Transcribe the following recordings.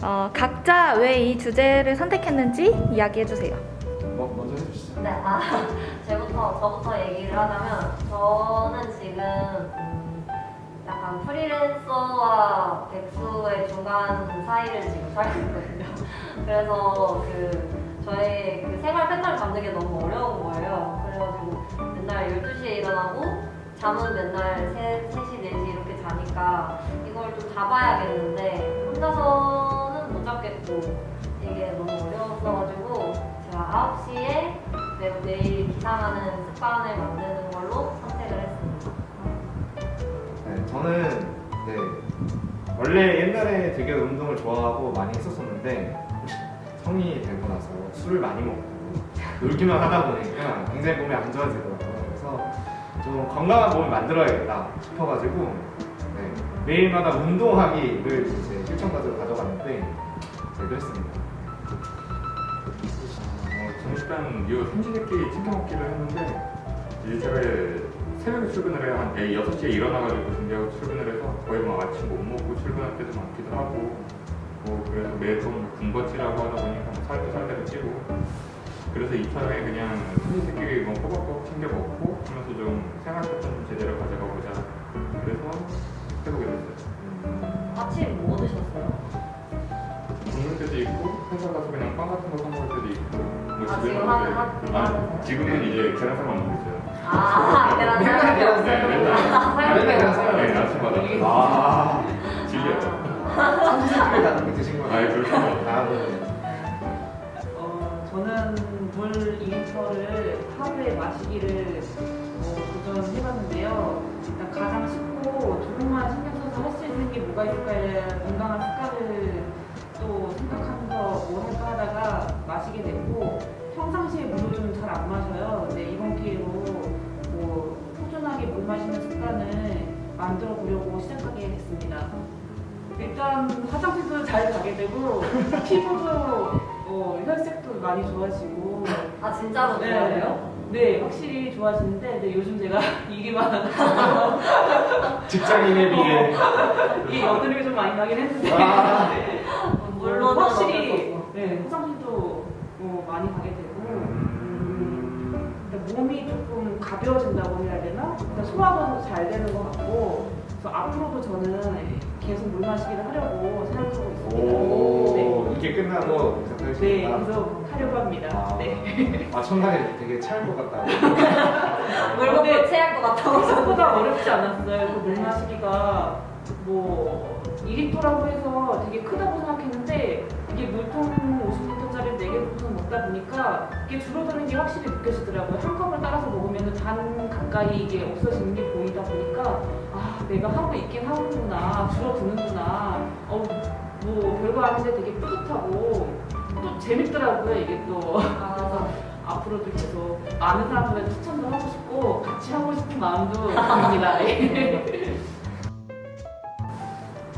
네, 어, 각자 왜 이 주제를 선택했는지 이야기해 주세요. 뭐, 먼저 해주시죠. 네, 아, 제부터, 저부터 얘기를 하자면, 저는 지금, 음, 약간 프리랜서와 백수의 중간 사이를 지금 살고 있거든요. 그래서 그, 저의 그 생활 패턴을 잡는 게 너무 어려운 거예요. 그래가지고 맨날 12시에 일어나고, 잠은 맨날 3, 3시, 4시 이렇게 자니까, 이걸 좀 잡아야겠는데, 9시에 매, 매일 기상하는 습관을 만드는 걸로 선택을 했습니다. 네, 저는 네 원래 옛날에 되게 운동을 좋아하고 많이 했었었는데 성인이 되고 나서 술을 많이 먹고 놀기만 하다 보니까 굉장히 몸이 안 좋아지더라고요. 그래서 좀 건강한 몸을 만들어야겠다 싶어가지고 네, 매일마다 운동하기를 이제 실천까지 가져갔는데 네, 그랬습니다. 일단 이 삼시세끼 치켜 먹기를 했는데 이제 제가 새벽에 출근을 해요. 한 6시에 일어나가지고 준비하고 출근을 해서 거의 뭐 아침 못 먹고 출근할 때도 많기도 하고 뭐 그래서 매번 뭐 군것질하고 하다 보니까 뭐 살도 살대로 찌고 그래서 이참에 그냥 삼시세끼 뭐 꼬박꼬박 챙겨 먹고 하면서 좀 생활 패턴 좀 제대로 가져가 보자 그래서 해보게 됐어요. 아침 뭐 드셨어요? 먹는 때도 있고 회사 가서 그냥 빵 같은 거 사 먹을 때도 있고 뭐 아, 지금 가서 하- 하- 이제- 아, 지금은 이제 계란사만 먹고 있어요. 아, 계란 네, 사요. 맨날 계란 사요. 네, 아침마다. 아, 질려요. 삼시세끼를 다는 게 드신 거예요? 아예 그렇게 아, 네. 어, 저는 물 2리터를 하루에 마시기를 어, 도전해봤는데요. 일단 가장 쉽고 조금만 신경 써서 할 수 있는 게 뭐가 있을까에 건강한 습관을 또 생각하면서 뭘 할까 하다가 마시게 됐고 평상시에 물을 좀잘안 마셔요. 근데 이번 기회로 뭐 꾸준하게 물 마시는 습관을 만들어 보려고 시작하게 됐습니다. 일단 화장실도 잘 가게 되고 피부도 어, 혈색도 많이 좋아지고 아, 진짜로 네. 그래요? 네 확실히 좋아지는데 근데 요즘 제가 일이만 직장인에 비해 이 여드름이 좀 많이 나긴 했는데 아. 네. 확실히 어쩔 수 없어. 네, 화장실도 어, 많이 가게 몸이 조금 가벼워진다고 해야 되나? 일단 소화도 잘 되는 것 같고 그래서 앞으로도 저는 계속 물 마시기를 하려고 생각하고 있습니다. 오, 이게 끝나고 네, 시작하시겠다. 계속 하려고 합니다. 아, 네. 아, 첫날에 되게 차일 것 같다고. 물 먹고 체할 것 같다고. 생각보다 어렵지 않았어요. 그 물 마시기가 뭐 2리터라고 해서 4개 먹다 보니까 이게 줄어드는 게 확실히 느껴지더라고요. 한 컵을 따라서 먹으면 단 가까이 이게 없어지는 게 보이다 보니까 아 내가 하고 있긴 하는구나 줄어드는구나 어뭐 별거 아닌데 되게 뿌듯하고 또 재밌더라고요 이게 또 아, 앞으로도 계속 많은 사람들한테 추천도 하고 싶고 같이 하고 싶은 마음도 듭니다. 예.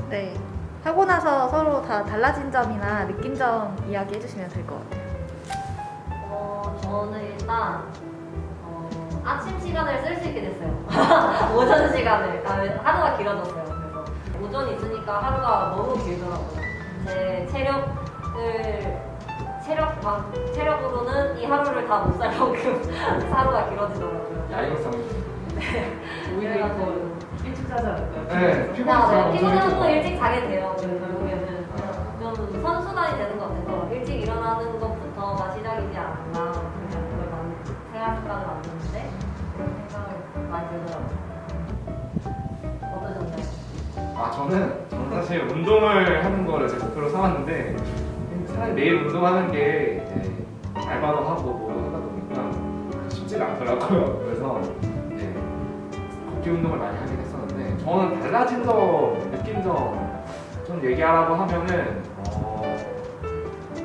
네, 하고 나서 서로 다 달라진 점이나 느낀 점 이야기 해 주시면 될 것 같아요. 어, 저는 일단 어, 아침 시간을 쓸 수 있게 됐어요. 오전 시간을. 다음에 하루가 길어졌어요. 그래서 오전이 있으니까 하루가 너무 길더라고요. 제 체력을 체력 방, 체력으로는 이 하루를 다 못 살 만큼 하루가 길어지더라고요. 야행성. 오히려 더 일찍 자지 않을까요? 네, 아, 피곤해서 네. 피곤하면 또 일찍 자게 돼요. 결국에는 아. 좀 선순환이 되는 것 같아서 일찍 일어나는 것부터가 시작이지 않았나 그냥 그걸 만 생활 습관을 만드는데 그런 생각을 많이 들더라고요. 어떠셨나요? 아 저는 저는 사실 운동을 하는 거를 제 목표로 삼았는데 사실 매일 운동하는 게 이제 알바도 하고 뭐 하다 보니까 쉽지가 않더라고요. 그래서 이제 걷기 운동을 많이 하긴 했었는데 저는 달라진 점, 느낀 점 좀 얘기하라고 하면은 어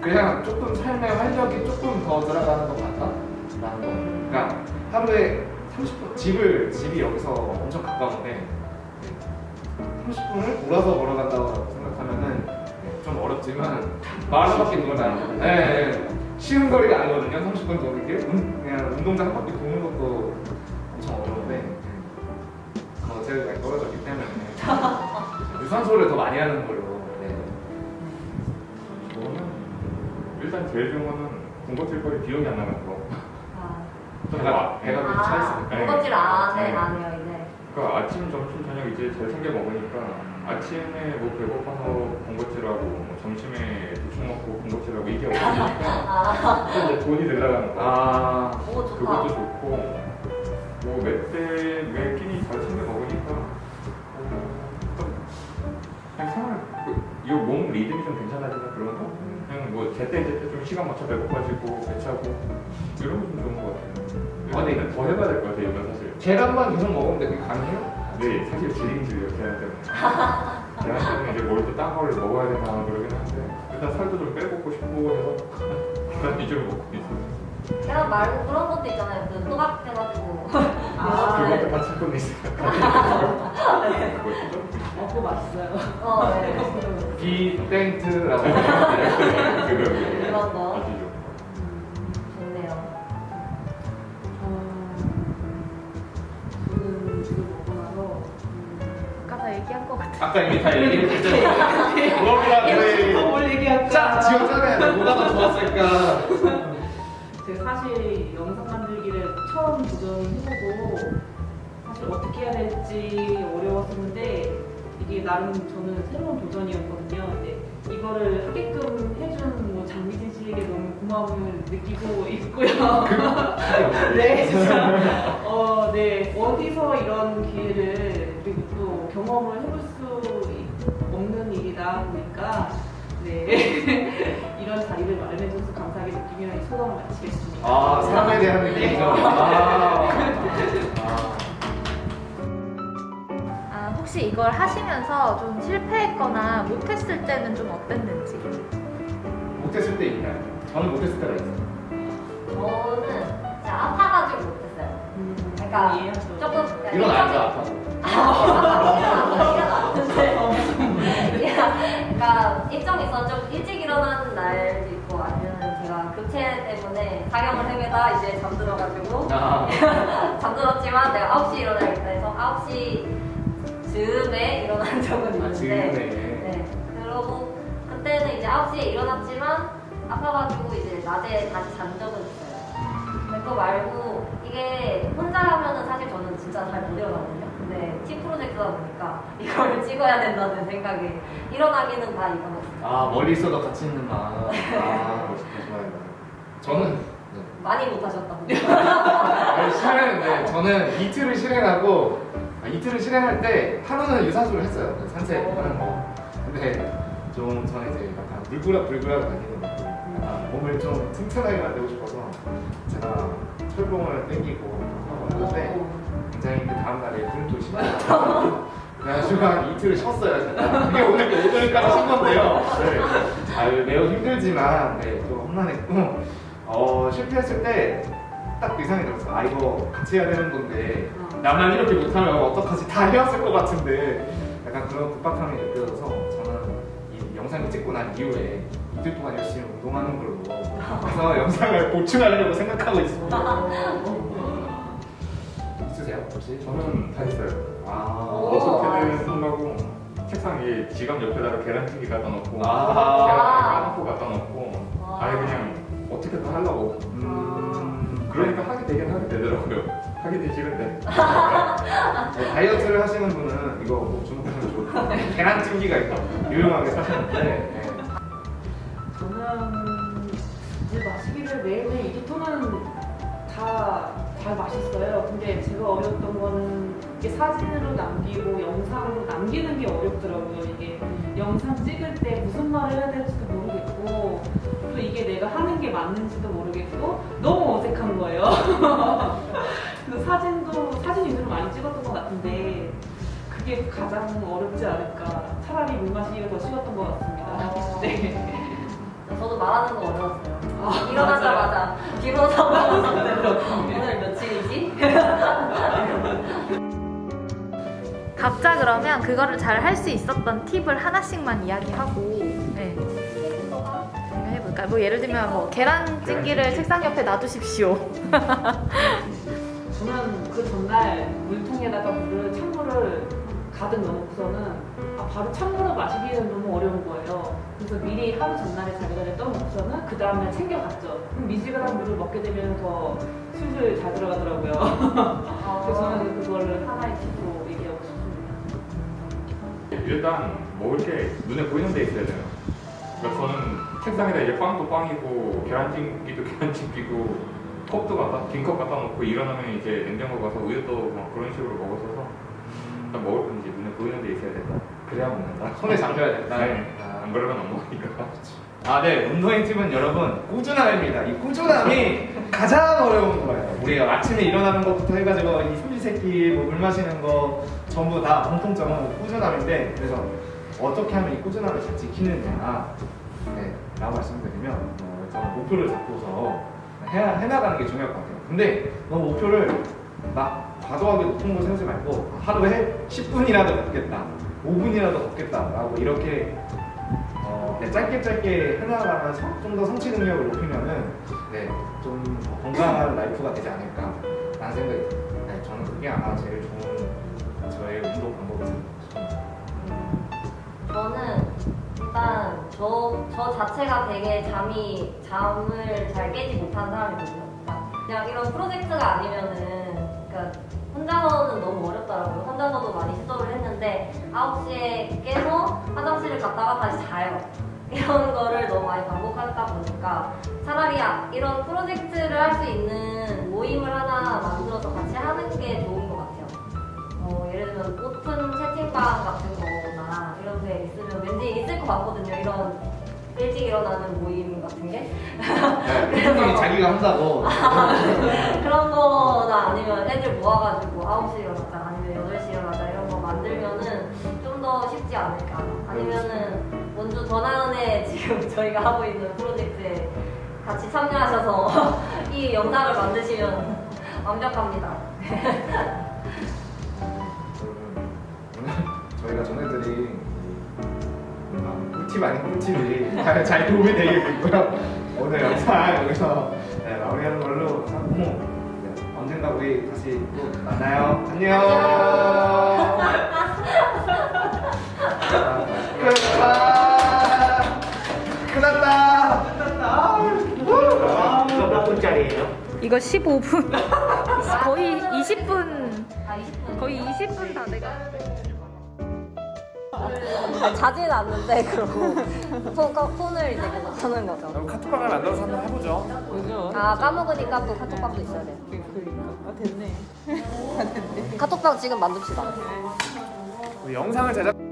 그냥 조금 삶의 활력이 조금 더 들어가는 것 같다 라는 거. 그러니까 하루에 30분 집을 집이 여기서 엄청 가까운데 30분을 돌아서 걸어간다고 생각하면은 네, 좀 어렵지만 말 바퀴 도는 아니거든요. 네, 네. 쉬운 거리가 아니거든요. 30분 도는 게 운- 그냥 운동장 한 바퀴 도는 것도 엄청 어려운데 네. 어, 제가 많이 떨어졌기 때문에 유산소를 더 많이 하는 걸로 일단 제일 좋은 거는 군것질 거리 기억이 안 나는 거. 아, 배가 배가 차 아, 있으니까. 군것질 안 해, 네. 안 해요, 이제. 그러니까 아침, 점심, 저녁 이제 잘 챙겨 먹으니까 아침에 뭐 배고파서 군것질하고 뭐 점심에 대충 먹고 군것질하고 이게 없으니까 아, 또 이제 돈이 늘어가는 거. 아 오, 좋다. 그것도 좋고 뭐 맵대 매 끼니 잘 챙겨 먹으니까 어, 그냥 생활 그, 이몸 리듬이 좀 괜찮아지나 그런 거 뭐 제때 제때 좀 시간 맞춰 배고파지고 배차고 이런 거좀 좋은 것 같아요. 아, 네. 이거는 더 해봐야 될 것 같아요 이건 사실. 계란만 계속 먹으면 되게 가능해요? 네 사실 질링질려 계란 때문에. 계란 때문에 이제 뭘또딴 거를 먹어야 되나 그러긴 한데 일단 살도 좀 빼먹고 싶고 해서 계란 위주로 먹고 있어요. 계란 말고 그런 것도 있잖아요. 그 또각 해가지고. 아, 그것도 같이 꽂고 있어요. 그거 맛있어요. 어, 네. 비땡트라고 그거 그런 거. 아시죠? 좋네요. 저는 지금 먹고 나서 아까 다 얘기한 것 같아. 아까 이미 다 얘기했잖아요 뭐라 그래 뭘 얘기할까? 자 지금 짜면 뭐가 더 좋았을까 제가 사실 영상 만들기를 처음 도전해보고 사실 어떻게 해야 될지 어려웠었는데 이게 나름 저는 새로운 도전이었거든요. 근데 이거를 하게끔 해준 뭐 장미진 씨에게 너무 고마움을 느끼고 있고요. 네, 진짜. 어, 네. 어디서 이런 기회를 그리고 또 경험을 해볼 수 있- 없는 일이다 보니까 네. 이런 자리를 마련해줘서 감사하게 느끼며 이 소감을 마치겠습니다. 아 사람에 대한 느낌이죠 아, 아. 이걸 하시면서 좀 실패했거나 못했을 때는 좀 어땠는지. 못했을 때 있나요? 저는 못했을 때가 있어요 저는 진짜 아파가지고 못했어요. 음, 그러니까. 조금 이건 알죠 아파 그러니까 일정이 있어 좀 일찍 일어나는 날도 있고 아니면 제가 교체 때문에 사경을 헤매다 이제 잠들어가지고 아, 잠들었지만 내가 9시 일어나야겠다 해서 9시 즈음에 일어난 적은 아 있는데 지금네 네 그러고 그때는 이제 9시에 일어났지만 아파가지고 이제 낮에 다시 잔 적은 있어요 근데 그거 말고 이게 혼자 하면은 사실 저는 진짜 잘 못 일어나거든요. 근데 팀 프로젝트다 보니까 이걸 찍어야 된다는 생각에 일어나기는 다 일어났어요. 아 멀리 있어도 같이 있는 마음 아 저는 네. 많이 못하셨다고. 아니, 실행했는데 저는 이틀을 실행하고 아, 이틀을 실행할 때 하루는 유산소를 했어요. 그 산책하는 거. 근데 좀 저는 이제 약간 물구락 불구락 다니는 거. 약간 몸을 좀 튼튼하게 만들고 싶어서 제가 철봉을 땡기고 하고 하는데 굉장히 그 다음날에 근육도 심하더라고요 그래가지고 한 이틀을 쉬었어요 제가. 그게 오늘 오늘까지 쉰 건데요. 네. 아, 매우 힘들지만 네, 좀 험난했고. 어, 실패했을 때 딱 그 생각이 들었어요. 아 이거 같이 해야 되는 건데 나만 이렇게 못하면 어떡하지 다 해왔을 것 같은데 약간 그런 급박함이 느껴져서 저는 이 영상을 찍고 난 이후에 이틀 동안 열심히 운동하는 걸로 그래서 영상을 보충하려고 생각하고 있습니다 있으세요 혹시? 저는 다 했어요. 아 오. 어떻게든 한다고 책상 위에 지갑 옆에다가 계란튀기 갖다 놓고 아. 계란 까놓고 갖다 놓고 와. 아예 그냥 어떻게든 하려고 음, 그러니까 하게 되긴 하게 되더라고요. 하게 되기 싫은데 어, 다이어트를 하시는 분은 이거 뭐 주목하면 좋을 것 같아요 계란찜기가 있다 유용하게 사셨는데 네. 저는 물 마시기를 매일매일 이토는 다 잘 마셨어요. 근데 제가 어려웠던 거는 이게 사진으로 남기고 영상으로 남기는 게 어렵더라고요. 이게 영상 찍을 때 무슨 말을 해야 될지도 모르겠고 또 이게 내가 하는 게 맞는지도 모르겠고 너무 어색한 거예요. 그래서 사진도 사진 위주로 많이 찍었던 것 같은데 그게 가장 어렵지 않을까. 차라리 물 마시기가 더 쉬웠던 것 같습니다. 어. 네. 저도 말하는 거 어려웠어요. 아, 일어나자마자 비로소 오늘 며칠이지? 각자 그러면 그거를 잘 할 수 있었던 팁을 하나씩만 이야기하고 네. 해볼까요? 뭐 예를 들면 뭐 계란찜기를 책상 옆에 놔두십시오. 저는 그 전날 물통에다가 물을 찬물을 가득 넣어놓고서는 아, 바로 찬물로 마시기는 너무 어려운 거예요. 그래서 미리 하루 전날에 자기전에 떠놓고서는 그 다음날 챙겨갔죠. 그럼 미지근한 물을 먹게 되면 더 술술 잘 들어가더라고요. 그래서 저는 그거를 하나의 팁으로 얘기하고 싶습니다. 일단 먹을 게 눈에 보이는 데 있어야 돼요. 그러니까 저는 책상에다 이제 빵도 빵이고 계란찜기도 계란찜기고 컵도 갖다 빈컵 갖다 놓고 일어나면 이제 냉장고 가서 우유도 막 그런 식으로 먹었어서 일단 먹을 건 이제 눈에 보이는 데 있어야 된다. 그래야 먹는다. 손에 잡혀야 된다. 네. 아, 안 그러면 안 먹으니까. 아, 네. 운동의 팁은 여러분, 꾸준함입니다. 이 꾸준함이 가장 어려운 거예요. 우리가 아침에 일어나는 것부터 해가지고 이 삼시세끼 뭐물 마시는 거 전부 다 공통점은 꾸준함인데 그래서 어떻게 하면 이 꾸준함을 잘 지키느냐 네, 라고 말씀드리면 어, 저는 목표를 잡고서 해, 해나가는 게 중요할 것 같아요. 근데 너무 목표를 막 과도하게 높은 걸 세우지 말고 하루에 10분이라도 걷겠다, 5분이라도 걷겠다라고 이렇게 어, 네, 짧게 짧게 해나가면서 좀 더 성취 능력을 높이면은 네, 좀 건강한 라이프가 되지 않을까 라는 생각이 듭니다. 네, 저는 그게 아마 제일 좋은 저의 운동 방법이 싶습니다. 저는 일단 저, 저 자체가 되게 잠이 잠을 잘 깨지 못하는 사람이거든요. 그러니까 그냥 이런 프로젝트가 아니면은 그러니까 혼자서는 너무 어렵더라고요. 혼자서도 많이 시도를 했는데 9시에 깨서 화장실을 갔다가 다시 자요. 이런 거를 너무 많이 반복하다 보니까 차라리 아- 이런 프로젝트를 할 수 있는 모임을 하나 만들어서 같이 하는 게 좋은 것 같아요. 어, 예를 들면 오픈 채팅방 같은 거 나 이런 데 있으면 왠지 있을 것 같거든요. 이런 일찍 일어나는 모임 같은 게. 네, 자기가 한다고 그런 거나 아니면 애들 모아가지고 9시 일어나자 아니면 8시 일어나자 이런 거 만들면은 좀 더 쉽지 않을까. 아니면은 원주 전화은에 지금 저희가 하고 있는 프로젝트에 같이 참여하셔서 이 영상을 만드시면 완벽합니다. 오늘 저희가 전해드린 이, 아, 꿀팁 아닌 꿀팁이 잘, 잘 도움이 되겠고요. 오늘 영상 여기서 네, 마무리하는 걸로 하고 네, 언젠가 우리 다시 또 만나요. 안녕. 끝났다. 끝났다. 끝났다. 몇 분짜리예요? 이거 15분. 거의 20분. 아 20분. 거의 20분 다 내가. 자진 않는데 그러고 폰, 폰을 이제 계속 하는 거죠. 그럼 카톡방을 만들어서 한번 해보죠. 그죠? 아 까먹으니까 또 카톡방도 있어야 돼요. 그러니까. 아, 됐네. 카톡방 지금 만듭시다. 우리 영상을 제작.